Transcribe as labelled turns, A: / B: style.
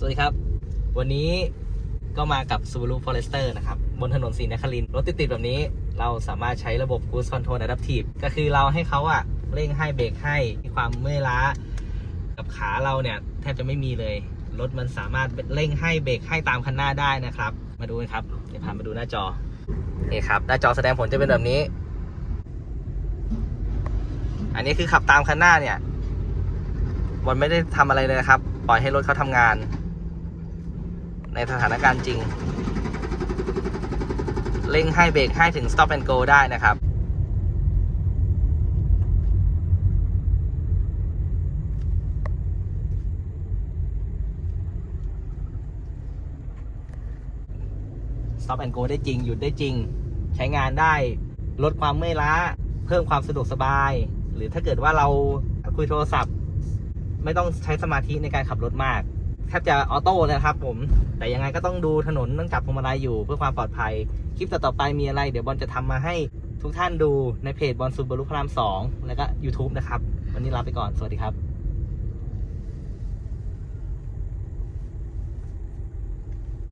A: สวัสดีครับ วันนี้ก็มากับ Subaru Forester นะครับ บนถนนศรีนครินทร์รถติดๆแบบนี้เราสามารถใช้ระบบ Cruise Control Adaptive ก็คือเราให้เขาอะเร่งให้เบรกให้มีความเมื่อยล้า กับขาเราเนี่ยแทบจะไม่มีเลย รถมันสามารถเร่งให้เบรกให้ตามคันหน้าได้นะครับ มาดูกันครับ เดี๋ยวพามาดูหน้าจอนี่ครับ หน้าจอแสดงผลจะเป็นแบบนี้ อันนี้คือขับตามคันหน้าเนี่ยบอลไม่ได้ทำอะไรเลยนะครับ ปล่อยให้รถเขาทำงาน ในสถานการณ์จริง เร่งให้เบรกให้ถึง stop and go ได้นะครับ stop and go ได้จริง หยุดได้จริง ใช้งานได้ลดความเมื่อยล้า เพิ่มความสะดวกสบาย หรือถ้าเกิดว่าเราคุยโทรศัพท์ ไม่ต้องใช้สมาธิในการขับรถมาก แทบจะออโต้เลยนะครับผม แต่ยังไงก็ต้องดูถนนต้องจับพวงมาลัยอยู่เพื่อความปลอดภัย คลิปต่อๆไปมีอะไร เดี๋ยวบอลจะทำมาให้ทุกท่านดูในเพจบอลซูบารุพระรามสองแล้วก็ YouTube นะครับ วันนี้ลาไปก่อน สวัสดีครับ